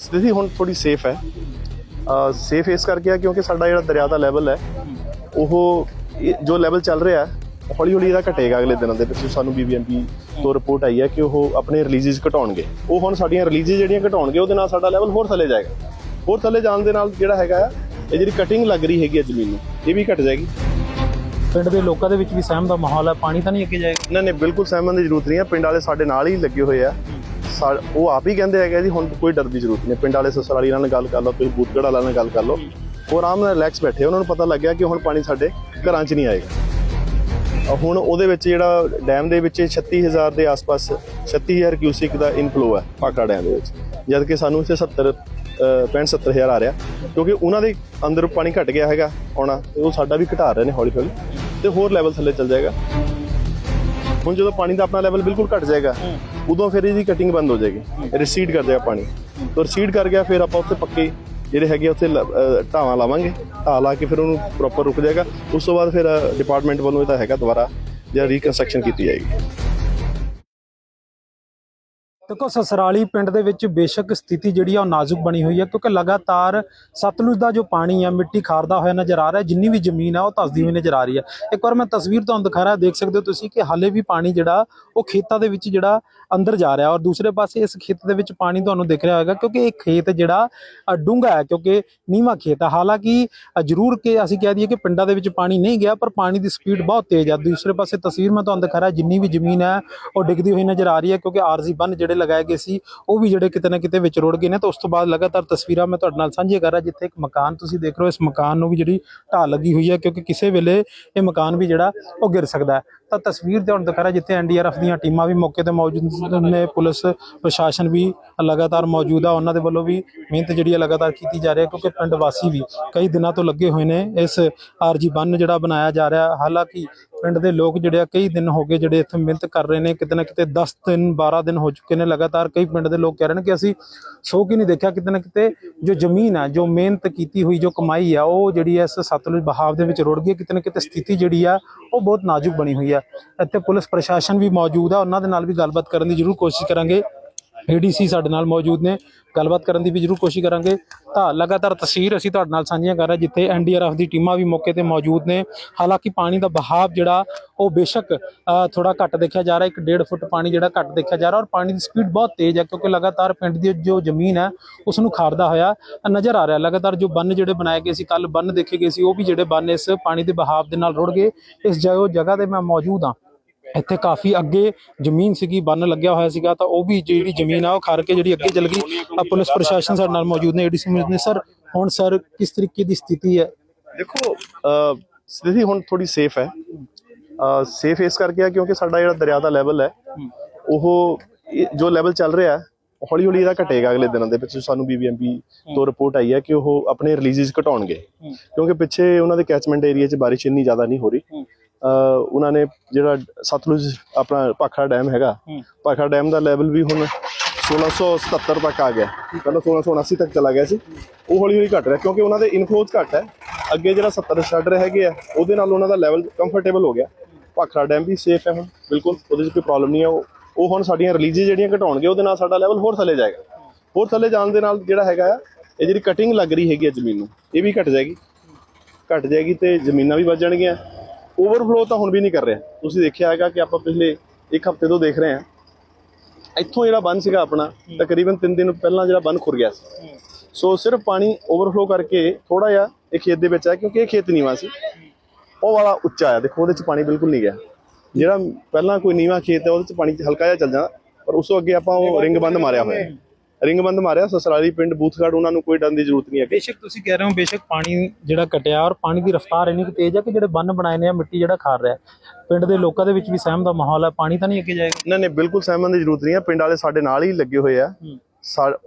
ਸਥਿਤੀ ਹੁਣ ਥੋੜੀ ਸੇਫ ਹੈ। ਸੇਫ ਇਸ ਕਰਕੇ ਆ ਕਿਉਂਕਿ ਸਾਡਾ ਜਿਹੜਾ ਦਰਿਆ ਦਾ ਲੈਵਲ ਹੈ ਉਹ ਜੋ ਲੈਵਲ ਚੱਲ ਰਿਹਾ ਹੈ ਹੌਲੀ ਹੌਲੀ ਇਹਦਾ ਘਟੇਗਾ ਅਗਲੇ ਦਿਨਾਂ ਦੇ ਵਿੱਚ। ਸਾਨੂੰ ਬੀਬੀਐਮਪੀ ਤੋਂ ਰਿਪੋਰਟ ਆਈ ਹੈ ਕਿ ਉਹ ਆਪਣੇ ਰਿਲੀਜ਼ਸ ਘਟਾਉਣਗੇ। ਉਹ ਹੁਣ ਸਾਡੀਆਂ ਰਿਲੀਜ਼ਸ ਜਿਹੜੀਆਂ ਘਟਾਉਣਗੇ ਉਹਦੇ ਨਾਲ ਸਾਡਾ ਲੈਵਲ ਹੋਰ ਥੱਲੇ ਜਾਏਗਾ। ਹੋਰ ਥੱਲੇ ਜਾਣ ਦੇ ਨਾਲ ਜਿਹੜਾ ਹੈਗਾ ਆ, ਇਹ ਜਿਹੜੀ ਕਟਿੰਗ ਲੱਗ ਰਹੀ ਹੈਗੀ ਹੈ ਜ਼ਮੀਨ ਨੂੰ ਇਹ ਵੀ ਘਟ ਜਾਏਗੀ। ਪਿੰਡ ਦੇ ਲੋਕਾਂ ਦੇ ਵਿੱਚ ਵੀ ਸਹਿਮ ਦਾ ਮਾਹੌਲ ਹੈ ਪਾਣੀ ਤਾਂ ਨਹੀਂ ਅੱਗੇ ਜਾਏਗਾ? ਇਹਨਾਂ ਨੇ ਬਿਲਕੁਲ ਸਹਿਮਣ ਦੀ ਜ਼ਰੂਰਤ ਨਹੀਂ ਹੈ। ਪਿੰਡ ਵਾਲੇ ਸਾਡੇ ਨਾਲ ਹੀ ਲੱਗੇ ਹੋਏ ਆ। ਉਹ ਆਪ ਹੀ ਕਹਿੰਦੇ ਹੈਗੇ ਜੀ, ਹੁਣ ਕੋਈ ਡਰ ਦੀ ਜ਼ਰੂਰਤ ਨਹੀਂ। ਪਿੰਡ ਵਾਲੇ ਸਸਰਾਲੀ ਨਾਲ ਗੱਲ ਕਰ ਲਓ ਤੁਸੀਂ ਬੂਤਗੜ ਵਾਲਿਆਂ ਨਾਲ ਗੱਲ ਕਰ ਲਓ। ਉਹ ਆਰਾਮ ਨਾਲ ਰਿਲੈਕਸ ਬੈਠੇ, ਉਹਨਾਂ ਨੂੰ ਪਤਾ ਲੱਗਿਆ ਕਿ ਹੁਣ ਪਾਣੀ ਸਾਡੇ ਘਰਾਂ 'ਚ ਨਹੀਂ ਆਏਗਾ। ਹੁਣ ਉਹਦੇ ਵਿੱਚ ਜਿਹੜਾ ਡੈਮ ਦੇ ਵਿੱਚ 36000 ਦੇ ਆਸ-ਪਾਸ 36000 ਕਿਊਸਿਕ ਦਾ ਇਨਫਲੋ ਹੈ ਪਾਕਾ ਡੈਮ ਦੇ ਵਿੱਚ। ਜਦ ਕਿ ਸਾਨੂੰ ਇੱਥੇ 70 65 70000 ਆ ਰਿਹਾ। ਕਿਉਂਕਿ ਉਹਨਾਂ ਦੇ ਅੰਦਰ ਪਾਣੀ ਘਟ ਗਿਆ ਹੈਗਾ, ਆਉਣਾ, ਤੇ ਉਹ ਸਾਡਾ ਵੀ ਘਟਾ ਰਹੇ ਨੇ ਹੌਲੀ ਹੌਲੀ ਤੇ ਹੋਰ ਲੈਵਲ ਥੱਲੇ ਚੱਲ ਜਾਏਗਾ। ਹੁਣ ਜਦੋਂ ਪਾਣੀ ਦਾ ਆਪਣਾ ਲੈਵਲ ਬਿਲਕੁਲ ਘਟ ਜਾਏਗਾ ਉਦੋਂ ਫਿਰ ਇਹਦੀ ਕਟਿੰਗ ਬੰਦ ਹੋ ਜਾਏਗੀ। ਰਿਸੀਡ ਕਰ ਜਾਏਗਾ ਪਾਣੀ। ਤੋਂ ਰਿਸੀਡ ਕਰ ਗਿਆ, ਫਿਰ ਆਪਾਂ ਉੱਥੇ ਪੱਕੇ ਜਿਹੜੇ ਹੈਗੇ ਆ, ਉੱਥੇ ਲ- ਢਾਵਾਂ ਲਾਵਾਂਗੇ। ਢਾਹ ਲਾ ਕੇ ਫਿਰ ਉਹਨੂੰ ਪ੍ਰੋਪਰ ਰੁਕ ਜਾਏਗਾ। ਉਸ ਤੋਂ ਬਾਅਦ ਫਿਰ ਡਿਪਾਰਟਮੈਂਟ ਵੱਲੋਂ ਇਹਦਾ ਹੈਗਾ ਦੁਬਾਰਾ ਜਾਂ ਰੀਕਨਸਟਰਕਸ਼ਨ ਕੀਤੀ ਜਾਏਗੀ। ਦੇਖੋ, ਸਸਰਾਲੀ ਪਿੰਡ ਦੇ ਵਿੱਚ ਬੇਸ਼ੱਕ ਸਥਿਤੀ ਜਿਹੜੀ ਆ ਉਹ ਨਾਜ਼ੁਕ ਬਣੀ ਹੋਈ ਹੈ, ਕਿਉਂਕਿ ਲਗਾਤਾਰ ਸਤਲੁਜ ਦਾ ਜੋ ਪਾਣੀ ਆ, ਮਿੱਟੀ ਖਾਰਦਾ ਹੋਇਆ ਨਜ਼ਰ ਆ ਰਿਹਾ, ਜਿੰਨੀ ਵੀ ਜ਼ਮੀਨ ਆ, ਉਹ ਧਸਦੀ ਹੋਈ ਨਜ਼ਰ ਆ ਰਹੀ ਹੈ ਇੱਕ ਵਾਰ ਮੈਂ ਤਸਵੀਰ ਤੁਹਾਨੂੰ ਦਿਖਾ ਰਿਹਾ, ਦੇਖ ਸਕਦੇ ਹੋ ਤੁਸੀਂ ਕਿ ਹਾਲੇ ਵੀ ਪਾਣੀ ਜਿਹੜਾ, ਉਹ ਖੇਤਾਂ ਦੇ ਵਿੱਚ ਜਿਹੜਾ ਅੰਦਰ ਜਾ ਰਿਹਾ ਔਰ ਦੂਸਰੇ ਪਾਸੇ ਇਸ ਖੇਤ ਦੇ ਵਿੱਚ ਪਾਣੀ ਤੁਹਾਨੂੰ ਦਿਖ ਰਿਹਾ ਹੋਵੇਗਾ ਕਿਉਂਕਿ ਇਹ ਖੇਤ ਜਿਹੜਾ ਡੂੰਘਾ ਹੈ, ਕਿਉਂਕਿ ਨੀਵਾਂ ਖੇਤ ਹੈ ਹਾਲਾਂਕਿ ਜ਼ਰੂਰ ਕਿ ਅਸੀਂ ਕਹਿ ਦਈਏ ਕਿ ਪਿੰਡਾਂ ਦੇ ਵਿੱਚ ਪਾਣੀ ਨਹੀਂ ਗਿਆ, ਪਰ ਪਾਣੀ ਦੀ ਸਪੀਡ ਬਹੁਤ ਤੇਜ਼ ਹੈ ਦੂਸਰੇ ਪਾਸੇ ਤਸਵੀਰ ਮੈਂ ਤੁਹਾਨੂੰ ਦਿਖਾ ਰਿਹਾ, ਜਿੰਨੀ ਵੀ ਜ਼ਮੀਨ ਹੈ, ਉਹ ਡਿੱਗਦੀ ਹੋਈ ਨਜ਼ਰ ਆ ਰਹੀ ਹੈ, ਕਿਉਂਕਿ ਆਰਜ਼ੀ ਬੰਨ ਜਿਹੜੇ ਲਗਾਏ ਗਏ ਸੀ, ਉਹ ਵੀ ਜਿਹੜੇ ਕਿਤੇ ਨਾ ਕਿਤੇ ਵਿੱਚ ਰੁੜ ਗਏ ਨੇ, ਤਾਂ ਉਸ ਤੋਂ ਬਾਅਦ ਲਗਾਤਾਰ ਤਸਵੀਰਾਂ ਮੈਂ ਤੁਹਾਡੇ ਨਾਲ ਸਾਂਝੀਆਂ ਕਰ ਰਿਹਾ, ਜਿੱਥੇ ਇੱਕ ਮਕਾਨ ਤੁਸੀਂ ਦੇਖ ਰਹੇ ਹੋ, ਇਸ ਮਕਾਨ ਨੂੰ ਵੀ ਜਿਹੜੀ ਢਾਹ ਲੱਗੀ ਹੋਈ ਹੈ, ਕਿਉਂਕਿ ਕਿਸੇ ਵੇਲੇ ਇਹ ਮਕਾਨ ਵੀ ਜਿਹੜਾ, ਉਹ ਗਿਰ ਸਕਦਾ ਹੈ। ਤਾਂ ਤਸਵੀਰ ਤੁਹਾਨੂੰ ਦਿਖਾ ਜਿੱਥੇ ਐਨਡੀਆਰਐਫ ਦੀਆਂ ਟੀਮਾਂ ਵੀ ਮੌਕੇ ਤੇ ਮੌਜੂਦ ਨੇ, ਪੁਲਿਸ ਪ੍ਰਸ਼ਾਸਨ ਵੀ ਲਗਾਤਾਰ ਮੌਜੂਦ ਆ, ਉਹਨਾਂ ਦੇ ਵੱਲੋਂ ਵੀ ਮਿਹਨਤ ਜਿਹੜੀ ਹੈ ਲਗਾਤਾਰ ਕੀਤੀ ਜਾ ਰਹੀ ਹੈ, ਕਿਉਂਕਿ ਪਿੰਡ ਵਾਸੀ ਵੀ ਕਈ ਦਿਨਾਂ ਤੋਂ ਲੱਗੇ ਹੋਏ ਨੇ, ਇਸ ਆਰਜੀ ਬੰਨ ਜਿਹੜਾ ਬਣਾਇਆ ਜਾ ਰਿਹਾ, ਹਾਲਾਂਕਿ ਪਿੰਡ ਦੇ ਲੋਕ ਜਿਹੜੇ ਆ ਕਈ ਦਿਨ ਹੋ ਗਏ ਜਿਹੜੇ ਇੱਥੇ ਮਿਹਨਤ ਕਰ ਰਹੇ ਨੇ, ਕਿਤੇ ਨਾ ਕਿਤੇ 10 ਦਿਨ 12 ਦਿਨ ਹੋ ਚੁੱਕੇ ਨੇ ਲਗਾਤਾਰ। ਕਈ ਪਿੰਡ ਦੇ ਲੋਕ ਕਹਿ ਰਹੇ ਨੇ ਕਿ ਅਸੀਂ ਸੋ ਕੀ ਨਹੀਂ ਦੇਖਿਆ, ਕਿਤੇ ਨਾ ਕਿਤੇ ਜੋ ਜ਼ਮੀਨ ਹੈ ਜੋ ਮਿਹਨਤ ਕੀਤੀ ਹੋਈ, ਜੋ ਕਮਾਈ ਆ, ਉਹ ਜਿਹੜੀ ਹੈ ਇਸ ਸਤਲੁਜ ਬਹਾਵ ਦੇ ਵਿੱਚ ਰੁੜ ਗਈ ਹੈ। ਕਿਤੇ ਨਾ ਕਿਤੇ ਸਥਿਤੀ ਜਿਹੜੀ ਆ, ਉਹ ਬਹੁਤ ਨਾਜ਼ੁਕ ਬਣੀ ਹੋਈ ਆ। ਇੱਥੇ ਪੁਲਿਸ ਪ੍ਰਸ਼ਾਸਨ ਵੀ ਮੌਜੂਦ ਆ, ਉਹਨਾਂ ਦੇ ਨਾਲ ਵੀ ਗੱਲਬਾਤ ਕਰਨ ਦੀ ਜ਼ਰੂਰ ਕੋਸ਼ਿਸ਼ ਕਰਾਂਗੇ। ਏਡੀਸੀ ਸਾਡੇ ਨਾਲ ਮੌਜੂਦ ਨੇ। ਗੱਲਬਾਤ ਕਰਨ ਦੀ ਵੀ ਜ਼ਰੂਰ ਕੋਸ਼ਿਸ਼ ਕਰਾਂਗੇ। ਤਾਂ ਲਗਾਤਾਰ ਤਸਵੀਰ ਅਸੀਂ ਤੁਹਾਡੇ ਨਾਲ ਸਾਂਝੀਆਂ ਕਰ ਰਹੇ ਜਿੱਥੇ ਐਨਡੀਆਰਐਫ ਦੀ ਟੀਮਾਂ ਵੀ ਮੌਕੇ ਤੇ ਮੌਜੂਦ ਨੇ। ਹਾਲਾਂਕਿ ਪਾਣੀ ਦਾ ਬਹਾਵ ਜਿਹੜਾ ਉਹ ਬੇਸ਼ੱਕ ਅ, ਥੋੜਾ ਘੱਟ ਦੇਖਿਆ ਜਾ ਰਿਹਾ। ਇੱਕ 1.5 ਫੁੱਟ ਪਾਣੀ ਜਿਹੜਾ ਘੱਟ ਦੇਖਿਆ ਜਾ ਰਿਹਾ ਔਰ ਪਾਣੀ ਦੀ ਸਪੀਡ ਬਹੁਤ ਤੇਜ਼ ਹੈ ਕਿਉਂਕਿ ਲਗਾਤਾਰ ਪਿੰਡ ਦੀ ਜੋ ਜ਼ਮੀਨ ਹੈ ਉਸ ਨੂੰ ਖਾਰਦਾ ਹੋਇਆ ਨਜ਼ਰ ਆ ਰਿਹਾ। ਲਗਾਤਾਰ ਜੋ ਬੰਨ ਜਿਹੜੇ ਬਣਾਏ ਗਏ ਸੀ ਕੱਲ ਬੰਨ ਦੇਖੇ ਗਏ ਸੀ ਉਹ ਵੀ ਜਿਹੜੇ ਬੰਨ ਇਸ ਪਾਣੀ ਦੇ ਬਹਾਵ ਦੇ ਨਾਲ ਰੁੜ ਗਏ। ਇਸ ਜਗ੍ਹਾ ਜਗ੍ਹਾ ਤੇ ਮੈਂ ਮੌਜੂਦ ਹਾਂ। ਇੱਥੇ ਕਾਫੀ ਅੱਗੇ ਜ਼ਮੀਨ ਸੀਗੀ, ਬੰਨ ਲੱਗਿਆ ਹੋਇਆ ਸੀਗਾ, ਤਾਂ ਉਹ ਵੀ ਜਿਹੜੀ ਜ਼ਮੀਨ ਆ, ਉਹ ਖਾਰ ਕੇ ਜਿਹੜੀ ਅੱਗੇ ਚਲ ਗਈ। ਆ ਪੁਲਿਸ ਪ੍ਰਸ਼ਾਸਨ ਸਾਡੇ ਨਾਲ ਮੌਜੂਦ ਨੇ, ਏਡੀਸੀ ਮੌਜੂਦ ਨੇ। ਸਰ, ਹੁਣ ਸਰ, ਕਿਸ ਤਰੀਕੇ ਦੀ ਸਥਿਤੀ ਹੈ? ਦੇਖੋ ਸਥਿਤੀ ਹੁਣ ਥੋੜੀ ਸੇਫ ਹੈ। ਸੇਫ ਇਸ ਕਰਕੇ ਆ ਕਿਉਂਕਿ ਸਾਡਾ ਜਿਹੜਾ ਦਰਿਆ ਦਾ ਲੈਵਲ ਹੈ, ਉਹ ਜੋ ਲੈਵਲ ਚੱਲ ਰਿਹਾ ਹੈ ਹੌਲੀ ਹੌਲੀ ਇਹਦਾ ਘਟੇਗਾ ਅਗਲੇ ਦਿਨਾਂ ਦੇ ਵਿੱਚ। ਸਾਨੂੰ ਬੀਬੀਐਮਪੀ ਤੋਂ ਰਿਪੋਰਟ ਆਈ ਹੈ ਕਿ ਉਹ ਆਪਣੇ ਰਿਲੀਜ਼ਸ ਘਟਾਉਣਗੇ। ਕਿਉਂਕਿ ਪਿੱਛੇ ਉਹਨਾਂ ਦੇ ਕੈਚਮੈਂਟ ਏਰੀਆ 'ਚ ਬਾਰਿਸ਼ ਇੰਨੀ ਜ਼ਿਆਦਾ ਨਹੀਂ ਹੋ ਰਹੀ। ਉਹਨਾਂ ਨੇ ਜਿਹੜਾ ਸਤਲੁਜ ਆਪਣਾ ਭਾਖੜਾ ਡੈਮ ਹੈਗਾ ਭਾਖੜਾ ਡੈਮ ਦਾ ਲੈਵਲ ਵੀ ਹੁਣ 1677 ਤੱਕ ਆ ਗਿਆ। ਪਹਿਲਾਂ 1679 ਤੱਕ ਚਲਾ ਗਿਆ ਸੀ। ਉਹ ਹੌਲੀ ਹੌਲੀ ਘਟ ਰਿਹਾ ਕਿਉਂਕਿ ਉਹਨਾਂ ਦੇ ਇਨਫਲੋਜ਼ ਘੱਟ ਹੈ। ਅੱਗੇ ਜਿਹੜਾ 70 ਸ਼ੈਡਰ ਹੈਗੇ ਆ ਉਹਦੇ ਨਾਲ ਉਹਨਾਂ ਦਾ ਲੈਵਲ ਕੰਫਰਟੇਬਲ ਹੋ ਗਿਆ। ਭਾਖੜਾ ਡੈਮ ਵੀ ਸੇਫ ਹੈ ਹੁਣ ਬਿਲਕੁਲ। ਉਹਦੇ 'ਚ ਕੋਈ ਪ੍ਰੋਬਲਮ ਨਹੀਂ ਹੈ। ਉਹ ਉਹ ਹੁਣ ਸਾਡੀਆਂ ਰਿਲੀਜ਼ਸ ਜਿਹੜੀਆਂ ਘਟਾਉਣਗੇ ਉਹਦੇ ਨਾਲ ਸਾਡਾ ਲੈਵਲ ਹੋਰ ਥੱਲੇ ਜਾਏਗਾ। ਹੋਰ ਥੱਲੇ ਜਾਣ ਦੇ ਨਾਲ ਜਿਹੜਾ ਹੈਗਾ ਆ ਇਹ ਜਿਹੜੀ ਕਟਿੰਗ ਲੱਗ ਰਹੀ ਹੈਗੀ ਆ ਜ਼ਮੀਨ ਨੂੰ ਇਹ ਵੀ ਘਟ ਜਾਏਗੀ। ਘਟ ਜਾਏਗੀ ਤੇ ਜ਼ਮੀਨਾਂ ਵੀ ਵੱਧ ਜਾਣਗੀਆਂ। ਓਵਰਫਲੋ ਤਾਂ ਹੁਣ ਵੀ ਨਹੀਂ ਕਰ ਰਿਹਾ। ਤੁਸੀਂ ਦੇਖਿਆ ਹੈਗਾ ਕਿ ਆਪਾਂ ਪਿਛਲੇ ਇੱਕ ਹਫ਼ਤੇ ਤੋਂ ਦੇਖ ਰਹੇ ਹਾਂ। ਇੱਥੋਂ ਜਿਹੜਾ ਬੰਨ ਸੀਗਾ ਆਪਣਾ ਤਕਰੀਬਨ 3 ਦਿਨ ਪਹਿਲਾਂ ਜਿਹੜਾ ਬੰਨ ਖੁਰ ਗਿਆ ਸੀ। ਸੋ ਸਿਰਫ ਪਾਣੀ ਓਵਰਫਲੋ ਕਰਕੇ ਥੋੜਾ ਜਿਹਾ ਇਹ ਖੇਤ ਦੇ ਵਿੱਚ ਆ ਕਿਉਂਕਿ ਇਹ ਖੇਤ ਨੀਵਾਂ ਸੀ। ਉਹ ਵਾਲਾ ਉੱਚਾ ਆ ਦੇਖੋ ਉਹਦੇ ਚ ਪਾਣੀ ਬਿਲਕੁਲ ਨਹੀਂ ਗਿਆ। ਜਿਹੜਾ ਪਹਿਲਾਂ ਕੋਈ ਨੀਵਾਂ ਖੇਤ ਹੈ ਉਹਦੇ ਚ ਪਾਣੀ ਹਲਕਾ ਜਿਹਾ ਚੱਲ ਜਾਂਦਾ ਪਰ ਉਸ ਤੋਂ ਅੱਗੇ ਆਪਾਂ ਉਹ ਰਿੰਗ ਬੰਦ ਮਾਰਿਆ ਹੋਇਆ। ਹੈ ਰਿੰਗ ਬੰਦ ਮਾਰਿਆ ਸਸਰਾਲੀ ਪਿੰਡ ਬੂਥਗੜ ਉਹਨਾਂ ਨੂੰ ਕੋਈ ਡਰਨ ਦੀ ਜ਼ਰੂਰਤ ਨਹੀਂ ਹੈ ਬੇਸ਼ੱਕ ਤੁਸੀਂ ਕਹਿ ਰਹੇ ਹੋ ਬੇਸ਼ੱਕ ਪਾਣੀ ਜਿਹੜਾ ਘਟਿਆ ਔਰ ਪਾਣੀ ਦੀ ਰਫ਼ਤਾਰ ਇੰਨੀ ਕੁ ਤੇਜ਼ ਹੈ ਕਿ ਜਿਹੜੇ ਬੰਨ ਬਣਾਏ ਨੇ ਆ ਮਿੱਟੀ ਜਿਹੜਾ ਖਾਰ ਰਿਹਾ। ਪਿੰਡ ਦੇ ਲੋਕਾਂ ਦੇ ਵਿੱਚ ਵੀ ਸਹਿਮ ਦਾ ਮਾਹੌਲ ਹੈ ਪਾਣੀ ਤਾਂ ਨਹੀਂ ਅੱਗੇ ਜਾਏਗਾ? ਇਹਨਾਂ ਨੇ ਬਿਲਕੁਲ ਸਹਿਮਣ ਦੀ ਜ਼ਰੂਰਤ ਨਹੀਂ ਹੈ। ਪਿੰਡ ਵਾਲੇ ਸਾਡੇ ਨਾਲ ਹੀ ਲੱਗੇ ਹੋਏ ਆ।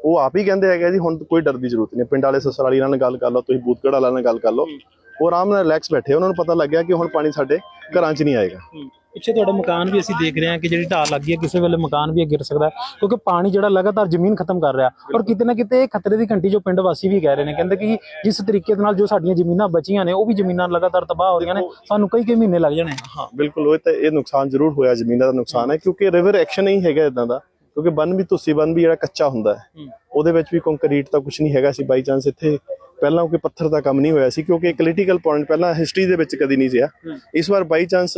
ਉਹ ਆਪ ਹੀ ਕਹਿੰਦੇ ਹੈਗੇ ਜੀ ਹੁਣ ਕੋਈ ਡਰ ਦੀ ਜ਼ਰੂਰਤ ਨਹੀਂ ਪਿੰਡ ਵਾਲੇ ਸਸਰਾਲੀ ਨਾਲ ਗੱਲ ਕਰ ਲਓ ਤੁਸੀਂ ਬੂਤਗੜ ਵਾਲਿਆਂ ਨਾਲ ਗੱਲ ਕਰ ਲਓ। ਉਹ ਆਰਾਮ ਨਾਲ ਰਿਲੈਕਸ ਬੈਠੇ ਉਹਨਾਂ ਨੂੰ ਪਤਾ ਲੱਗਿਆ ਕਿ ਹੁਣ ਪਾਣੀ ਸਾਡੇ ਘਰਾਂ 'ਚ ਨਹੀਂ ਆਏਗਾ। ਪਿੱਛੇ ਤੁਹਾਡਾ ਮਕਾਨ ਵੀ ਅਸੀਂ ਦੇਖ ਰਹੇ ਹਾਂ ਕਿ ਜਿਹੜੀ ਢਾਲ ਲੱਗੀ ਹੈ ਕਿਸੇ ਵੇਲੇ ਮਕਾਨ ਵੀ ਗਿਰ ਸਕਦਾ ਹੈ ਕਿਉਂਕਿ ਪਾਣੀ ਜਿਹੜਾ ਲਗਾਤਾਰ ਜ਼ਮੀਨ ਖਤਮ ਕਰ ਰਿਹਾ। ਔਰ ਕਿਤੇ ਨਾ ਕਿਤੇ ਇਹ ਖਤਰੇ ਦੀ ਘੰਟੀ ਜੋ ਪਿੰਡ ਵਾਸੀ ਵੀ ਕਹਿ ਰਹੇ ਨੇ ਕਹਿੰਦੇ ਕਿ ਜਿਸ ਤਰੀਕੇ ਦੇ ਨਾਲ ਜੋ ਸਾਡੀਆਂ ਜ਼ਮੀਨਾਂ ਬਚੀਆਂ ਨੇ ਉਹ ਵੀ ਜ਼ਮੀਨਾਂ ਲਗਾਤਾਰ ਤਬਾਹ ਹੋ ਰਹੀਆਂ ਨੇ ਸਾਨੂੰ ਕਈ ਕਈ ਮਹੀਨੇ ਲੱਗ ਜਾਣੇ ਹਾਂ। ਬਿਲਕੁਲ ਉਹ ਤਾਂ ਇਹ ਨੁਕਸਾਨ ਜ਼ਰੂਰ ਹੋਇਆ ਜ਼ਮੀਨਾਂ ਦਾ ਨੁਕਸਾਨ ਹੈ ਕਿਉਂਕਿ ਰਿਵਰ ਐਕਸ਼ਨ ਹੀ ਹੈਗਾ ਇਦਾਂ ਦਾ। ਕਿਉਂਕਿ ਬੰਨ ਵੀ ਤੁਸੀਂ ਬੰਨ ਵੀ ਜਿਹੜਾ ਕੱਚਾ ਹੁੰਦਾ ਹੈ ਉਹਦੇ ਵਿੱਚ ਵੀ ਕੰਕਰੀਟ ਤਾਂ ਕੁਝ ਨਹੀਂ ਹੈਗਾ ਸੀ ਬਾਈ ਚਾਂਸ ਇੱਥੇ। ਪਹਿਲਾਂ ਕੋਈ ਪੱਥਰ ਦਾ ਕੰਮ ਨਹੀਂ ਹੋਇਆ ਸੀ ਕਿਉਂਕਿ ਇੱਕ ਪੋਲੀਟੀਕਲ ਪੁਆਇੰਟ ਪਹਿਲਾਂ ਹਿਸਟਰੀ ਦੇ ਵਿੱਚ ਕਦੀ ਨਹੀਂ ਸੀਗਾ ਇਸ ਵਾਰ ਬਾਈ ਚਾਂਸ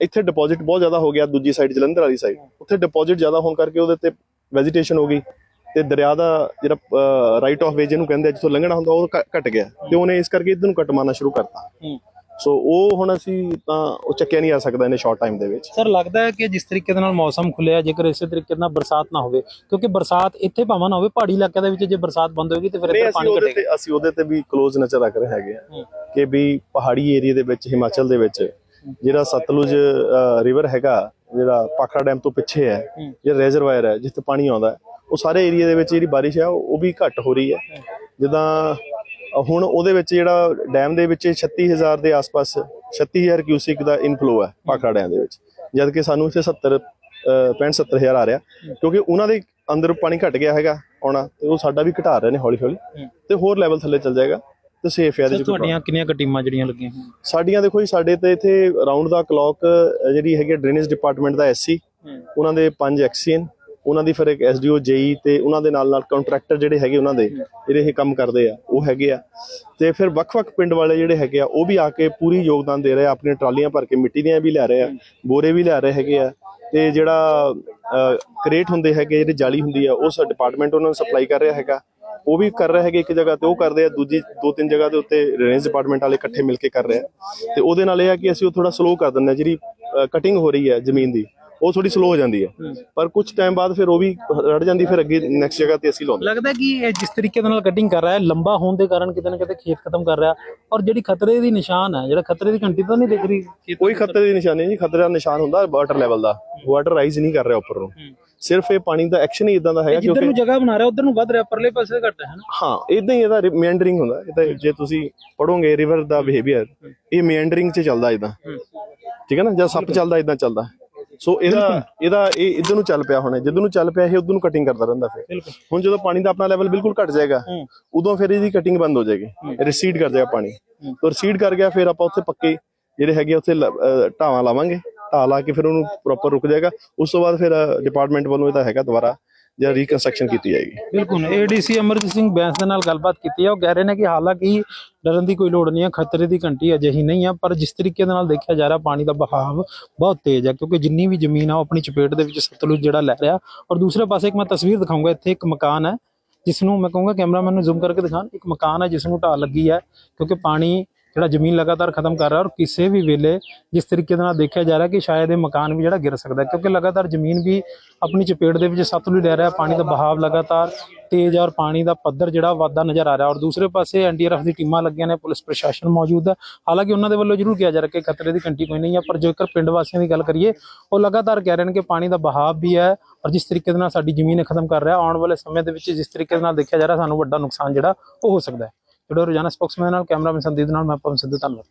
ਇੱਥੇ ਡਿਪੋਜ਼ਿਟ ਬਹੁਤ ਜ਼ਿਆਦਾ ਹੋ ਗਿਆ ਦੂਜੀ ਸਾਈਡ ਜਲੰਧਰ ਵਾਲੀ ਸਾਈਡ ਉੱਥੇ ਡਿਪੋਜ਼ਿਟ ਜ਼ਿਆਦਾ ਹੋਣ ਕਰਕੇ ਉਹਦੇ ਤੇ ਵੈਜੀਟੇਸ਼ਨ ਹੋ ਗਈ ਤੇ ਦਰਿਆ ਦਾ ਜਿਹੜਾ ਰਾਈਟ ਆਫ ਵੇ ਜਿਹਨੂੰ ਕਹਿੰਦੇ ਜਿੱਥੋਂ ਲੰਘਣਾ ਹੁੰਦਾ ਉਹ ਘਟ ਗਿਆ। ਤੇ ਉਹਨੇ ਇਸ ਕਰਕੇ ਇਧਰ ਨੂੰ ਕੱਟ ਮਾਰਨਾ ਸ਼ੁਰੂ ਕਰਤਾ। ਸੋ ਉਹ ਹੁਣ ਅਸੀਂ ਤਾਂ ਉਹ ਚੱਕਿਆ ਨਹੀਂ ਆ ਸਕਦਾ ਇਹਨੇ ਸ਼ਾਰਟ ਟਾਈਮ ਦੇ ਵਿੱਚ। ਸਰ ਲੱਗਦਾ ਹੈ ਕਿ ਜਿਸ ਤਰੀਕੇ ਦੇ ਨਾਲ ਮੌਸਮ ਖੁੱਲਿਆ ਜੇਕਰ ਇਸੇ ਤਰੀਕੇ ਨਾਲ ਬਰਸਾਤ ਨਾ ਹੋਵੇ ਕਿਉਂਕਿ ਬਰਸਾਤ ਇੱਥੇ ਭਾਵੇਂ ਨਾ ਹੋਵੇ ਪਹਾੜੀ ਇਲਾਕਿਆਂ ਦੇ ਵਿੱਚ ਜੇ ਬਰਸਾਤ ਬੰਦ ਹੋਏਗੀ ਤੇ ਫਿਰ ਨਹੀਂ ਇੱਧਰ ਅਸੀਂ ਪਾਣੀ ਉਹਦੇ ਘਟੇਗਾ। ਤੇ ਅਸੀਂ ਉਹਦੇ ਤੇ ਵੀ ক্লোਜ਼ ਨਜ਼ਰ ਰੱਖ ਰਹੇ ਹੈਗੇ ਆ ਕਿ ਵੀ ਪਹਾੜੀ ਏਰੀਆ ਦੇ ਵਿੱਚ ਹਿਮਾਚਲ ਦੇ ਵਿੱਚ ਜਿਹੜਾ ਸਤਲੁਜ ਰਿਵਰ ਹੈਗਾ ਜਿਹੜਾ ਪਾਖੜਾ ਡੈਮ ਤੋਂ ਪਿੱਛੇ ਹੈ ਜਿਹੜਾ ਰੈਜ਼ਰਵਾਇਰ ਹੈ ਜਿੱਥੇ ਪਾਣੀ ਆਉਂਦਾ ਹੈ, ਉਹ ਸਾਰੇ ਏਰੀਆ ਦੇ ਵਿੱਚ ਜਿਹੜੀ ਬਾਰਿਸ਼ ਹੈ ਉਹ ਉਹ ਵੀ ਘੱਟ ਹੋ ਰਹੀ ਹੈ। ਜਿੱਦਾਂ ਹੁਣ ਉਹਦੇ ਵਿੱਚ ਜਿਹੜਾ ਡੈਮ ਦੇ ਵਿੱਚ 36000 ਦੇ ਆਸ-ਪਾਸ 36000 ਕਿਊਸਿਕ ਦਾ ਇਨਫਲੋ ਹੈ ਪਾਖੜਾ ਡੈਮ ਦੇ ਵਿੱਚ। ਜਦ ਕਿ ਸਾਨੂੰ ਇੱਥੇ 70 65 70000 ਆ ਰਿਹਾ। ਕਿਉਂਕਿ ਉਹਨਾਂ ਦੇ ਅੰਦਰ ਪਾਣੀ ਘਟ ਗਿਆ ਹੈਗਾ ਆਉਣਾ ਤੇ ਉਹ ਸਾਡਾ ਵੀ ਘਟਾ ਰਹੇ ਨੇ ਹੌਲੀ ਹੌਲੀ ਤੇ ਹੋਰ ਲੈਵਲ ਥੱਲੇ ਚੱਲ ਜਾਏਗਾ ਤੇ ਸੇਫ ਹੈ ਇਹਦੇ ਸਰ ਚ ਕੋਈ ਤੁਹਾਡੀਆਂ ਕਿੰਨੀਆਂ ਟੀਮਾਂ ਜਿਹੜੀਆਂ ਲੱਗੀਆਂ ਸਾਡੀਆਂ ਦੇਖੋ ਜੀ ਸਾਡੇ ਤੇ ਇੱਥੇ ਰਾਉਂਡ ਦਾ ਕਲੌਕ ਜਿਹੜੀ ਹੈਗੀ ਡਰੇਨੇਜ ਡਿਪਾਰਟਮੈਂਟ ਦਾ ਐਸਸੀ ਉਹਨਾਂ ਦੇ ਪੰਜ ਐਕਸੀਅਨ ਉਹਨਾਂ ਦੀ ਫਿਰ ਇੱਕ ਐਸਡੀਓ ਜੇਈ ਤੇ ਉਹਨਾਂ ਦੇ ਨਾਲ ਨਾਲ ਕੰਟਰੈਕਟਰ ਜਿਹੜੇ ਹੈਗੇ ਉਹਨਾਂ ਦੇ, ਜਿਹੜੇ ਇਹ ਕੰਮ ਕਰਦੇ ਆ, ਉਹ ਹੈਗੇ ਆ। ਤੇ ਫਿਰ ਵੱਖ-ਵੱਖ ਪਿੰਡ ਵਾਲੇ ਜਿਹੜੇ ਹੈਗੇ ਆ, ਉਹ ਵੀ ਆ ਕੇ ਪੂਰੀ ਯੋਗਦਾਨ ਦੇ ਰਹੇ ਆ, ਆਪਣੀਆਂ ਟਰਾਲੀਆਂ ਭਰ ਕੇ ਮਿੱਟੀ ਦੀਆਂ ਵੀ ਲੈ ਰਹੇ ਆ, ਬੋਰੇ ਵੀ ਲੈ ਰਹੇ ਹੈਗੇ ਆ। ਤੇ ਜਿਹੜਾ ਕ੍ਰੇਟ ਹੁੰਦੇ ਹੈਗੇ, ਜਿਹੜੇ ਜਾਲੀ ਹੁੰਦੀ ਆ ਉਸ ਡਿਪਾਰਟਮੈਂਟ ਉਹਨਾਂ ਨੂੰ ਸਪਲਾਈ ਕਰ ਰਿਹਾ ਹੈਗਾ। ਉਹ ਵੀ ਕਰ ਰਹੇ ਹੈਗੇ ਇੱਕ ਜਗ੍ਹਾ ਤੇ, ਉਹ ਕਰਦੇ ਆ, ਦੂਜੀ ਦੋ ਤਿੰਨ ਜਗ੍ਹਾ ਦੇ ਉੱਤੇ ਰੇਂਜ ਡਿਪਾਰਟਮੈਂਟ ਵਾਲੇ ਇਕੱਠੇ ਮਿਲ ਕੇ ਕਰ ਰਹੇ ਆ। ਤੇ ਉਹਦੇ ਨਾਲ ਇਹ ਆ ਕਿ ਅਸੀਂ ਉਹ ਥੋੜਾ ਸਲੋ ਕਰ ਦਿੰਦੇ ਆ, ਜਿਹੜੀ ਕਟਿੰਗ ਹੋ ਰਹੀ ਹੈ ਜ਼ਮੀਨ ਦੀ। ਉਹ ਥੋੜੀ ਸਲੋ ਹੋ ਜਾਂਦੀ ਹੈ। ਪਰ ਕੁਝ ਟਾਈਮ ਬਾਅਦ ਫਿਰ ਉਹ ਵੀ ਰੜ ਜਾਂਦੀ ਫਿਰ ਅੱਗੇ ਨੈਕਸਟ ਜਗ੍ਹਾ ਤੇ ਅਸੀਂ ਲਾਉਂਦੇ ਲੱਗਦਾ ਕਿ ਇਹ ਜਿਸ ਤਰੀਕੇ ਦੇ ਨਾਲ ਕਟਿੰਗ ਕਰ ਰਿਹਾ ਹੈ ਲੰਬਾ ਹੋਣ ਦੇ ਕਾਰਨ ਕਿਤੇ ਨਾ ਕਿਤੇ ਖੇਤ ਖਤਮ ਕਰ ਰਿਹਾ ਔਰ ਜਿਹੜੀ ਖਤਰੇ ਦੀ ਨਿਸ਼ਾਨ ਹੈ ਜਿਹੜਾ ਖਤਰੇ ਦੀ ਘੰਟੀ ਤਾਂ ਨਹੀਂ ਦਿਖ ਰਹੀ ਕੋਈ ਖਤਰੇ ਦੀ ਨਿਸ਼ਾਨੀ ਨਹੀਂ ਖਤਰੇ ਦਾ ਨਿਸ਼ਾਨ ਹੁੰਦਾ ਵਾਟਰ ਲੈਵਲ ਦਾ। ਵਾਟਰ ਰਾਈਜ਼ ਨਹੀਂ ਕਰ ਰਿਹਾ ਉੱਪਰ ਨੂੰ। ਸਿਰਫ ਇਹ ਪਾਣੀ ਦਾ ਐਕਸ਼ਨ ਹੀ ਇਦਾਂ ਦਾ ਹੈਗਾ ਜਿੱਧਰ ਨੂੰ ਜਗ੍ਹਾ ਬਣਾ ਰਿਹਾ ਉਧਰ ਨੂੰ ਵੱਧ ਰਿਹਾ ਪਰਲੇ ਪਾਸੇ ਘਟ ਹੈ ਨਾ? ਹਾਂ ਇਦਾਂ ਹੀ ਇਹਦਾ ਮੇਂਡਰਿੰਗ ਹੁੰਦਾ। ਇਹ ਤਾਂ ਜੇ ਤੁਸੀਂ ਪੜੋਗੇ ਰਿਵਰ ਦਾ ਬਿਹੇਵੀਅਰ ਇਹ ਮੇਂਡਰਿੰਗ 'ਚ ਚੱਲਦਾ ਇਦਾਂ ਠੀਕ ਹੈ ਨਾ? ਜਦ ਸੱਪ ਚੱਲਦਾ ਇਦਾਂ ਚੱਲਦਾ। ਸੋ ਇਹਦਾ ਇਹਦਾ ਇਹ ਇਧਰ ਨੂੰ ਚੱਲ ਪਿਆ ਹੁਣ ਜਿੱਧਰ ਨੂੰ ਚੱਲ ਪਿਆ ਇਹ ਉਧਰ ਨੂੰ ਕਟਿੰਗ ਕਰਦਾ ਰਹਿੰਦਾ ਫਿਰ। ਹੁਣ ਜਦੋਂ ਪਾਣੀ ਦਾ ਆਪਣਾ ਲੈਵਲ ਬਿਲਕੁਲ ਘਟ ਜਾਏਗਾ ਉਦੋਂ ਫਿਰ ਇਹਦੀ ਕਟਿੰਗ ਬੰਦ ਹੋ ਜਾਏਗੀ ਰਿਸੀਡ ਕਰ ਜਾਏਗਾ ਪਾਣੀ। ਤੋਂ ਰਿਸੀਡ ਕਰ ਗਿਆ ਫਿਰ ਆਪਾਂ ਉੱਥੇ ਪੱਕੇ ਜਿਹੜੇ ਹੈਗੇ ਉੱਥੇ ਢਾਵਾਂ ਲਾਵਾਂਗੇ। ਢਾਹ ਲਾ ਕੇ ਫਿਰ ਉਹਨੂੰ ਪ੍ਰੋਪਰ ਰੁਕ ਜਾਏਗਾ। ਉਸ ਤੋਂ ਬਾਅਦ ਫਿਰ ਡਿਪਾਰਟਮੈਂਟ ਵੱਲੋਂ ਇਹਦਾ ਹੈਗਾ ਦੁਬਾਰਾ। ਜਾਂ ਰੀਕਨਸਟਰਕਸ਼ਨ ਕੀਤੀ ਜਾਏਗੀ। ਬਿਲਕੁਲ ਏਡੀਸੀ ਅਮਰਜੀਤ ਸਿੰਘ ਬੈਂਸ ਦੇ ਨਾਲ ਗੱਲਬਾਤ ਕੀਤੀ ਹੈ ਉਹ ਕਹਿ ਰਹੇ ਨੇ ਕਿ ਹਾਲਾਂਕਿ ਡਰਨ ਦੀ ਕੋਈ ਲੋੜ ਨਹੀਂ ਹੈ ਖਤਰੇ ਦੀ ਘੰਟੀ ਅਜਿਹੀ ਨਹੀਂ ਹੈ ਪਰ ਜਿਸ ਤਰੀਕੇ ਦੇ ਨਾਲ ਦੇਖਿਆ ਜਾ ਰਿਹਾ, ਪਾਣੀ ਦਾ ਬਹਾਵ ਬਹੁਤ ਤੇਜ਼ ਹੈ ਕਿਉਂਕਿ ਜਿੰਨੀ ਵੀ ਜ਼ਮੀਨ ਆ, ਉਹ ਆਪਣੀ ਚਪੇਟ ਦੇ ਵਿੱਚ ਸਤਲੁਜ ਜਿਹੜਾ ਲੈ ਰਿਹਾ। ਔਰ ਦੂਸਰੇ ਪਾਸੇ ਇੱਕ ਮੈਂ ਤਸਵੀਰ ਦਿਖਾਊਂਗਾ ਇੱਥੇ ਇੱਕ ਮਕਾਨ ਹੈ ਜਿਸ ਨੂੰ ਮੈਂ ਕਹੂੰਗਾ ਕੈਮਰਾਮੈਨ ਨੂੰ ਜ਼ੂਮ ਕਰਕੇ ਦਿਖਾਣ ਇੱਕ ਮਕਾਨ ਹੈ, ਜਿਸ ਨੂੰ ਢਾਹ ਲੱਗੀ ਹੈ, ਕਿਉਂਕਿ ਪਾਣੀ ਜਿਹੜਾ ਜ਼ਮੀਨ ਲਗਾਤਾਰ ਖਤਮ ਕਰ ਰਿਹਾ ਔਰ ਕਿਸੇ ਵੀ ਵੇਲੇ ਜਿਸ ਤਰੀਕੇ ਦੇ ਨਾਲ ਦੇਖਿਆ ਜਾ ਰਿਹਾ ਕਿ ਸ਼ਾਇਦ ਇਹ ਮਕਾਨ ਵੀ ਜਿਹੜਾ ਗਿਰ ਸਕਦਾ ਕਿਉਂਕਿ ਲਗਾਤਾਰ ਜ਼ਮੀਨ ਵੀ ਆਪਣੀ ਚਪੇਟ ਦੇ ਵਿੱਚ ਸਤਲੁਜ ਲੈ ਰਿਹਾ, ਪਾਣੀ ਦਾ ਬਹਾਵ ਲਗਾਤਾਰ ਤੇਜ਼ ਔਰ ਪਾਣੀ ਦਾ ਪੱਧਰ ਜਿਹੜਾ ਵਾਧਾ ਨਜ਼ਰ ਆ ਰਿਹਾ ਔਰ ਦੂਸਰੇ ਪਾਸੇ ਐਨਡੀਆਰਐਫ ਦੀ ਟੀਮਾਂ ਲੱਗੀਆਂ ਨੇ, ਪੁਲਿਸ ਪ੍ਰਸ਼ਾਸਨ ਮੌਜੂਦ ਹੈ। ਹਾਲਾਂਕਿ ਉਹਨਾਂ ਦੇ ਵੱਲੋਂ ਜ਼ਰੂਰ ਕਿਹਾ ਜਾ ਰਿਹਾ ਕਿ ਖਤਰੇ ਦੀ ਘੰਟੀ ਕੋਈ ਨਹੀਂ ਹੈ, ਪਰ ਜੇਕਰ ਪਿੰਡ ਵਾਸੀਆਂ ਦੀ ਗੱਲ ਕਰੀਏ, ਉਹ ਲਗਾਤਾਰ ਕਹਿ ਰਹੇ ਨੇ ਕਿ ਪਾਣੀ ਦਾ ਬਹਾਵ ਵੀ ਹੈ ਔਰ ਜਿਸ ਤਰੀਕੇ ਦੇ ਨਾਲ ਸਾਡੀ ਜ਼ਮੀਨ ਖਤਮ ਕਰ ਰਿਹਾ, ਆਉਣ ਵਾਲੇ ਸਮੇਂ ਦੇ ਵਿੱਚ ਜਿਸ ਤਰੀਕੇ ਦੇ ਨਾਲ ਦੇਖਿਆ ਜਾ ਰਿਹਾ, ਸਾਨੂੰ ਵੱਡਾ ਨੁਕਸਾਨ ਜਿਹੜਾ ਉਹ ਹੋ ਸਕਦਾ ਹੈ। ਜਿਹੜਾ ਰੋਜ਼ਾਨਾ ਸਪੋਕਸਮੈਨ ਨਾਲ ਕੈਮਰਾਮੈਨ ਸੰਦੀਪ ਨਾਲ ਮੈਂ ਪਵਨ ਸਿੱਧੂ ਧੰਨਵਾਦ।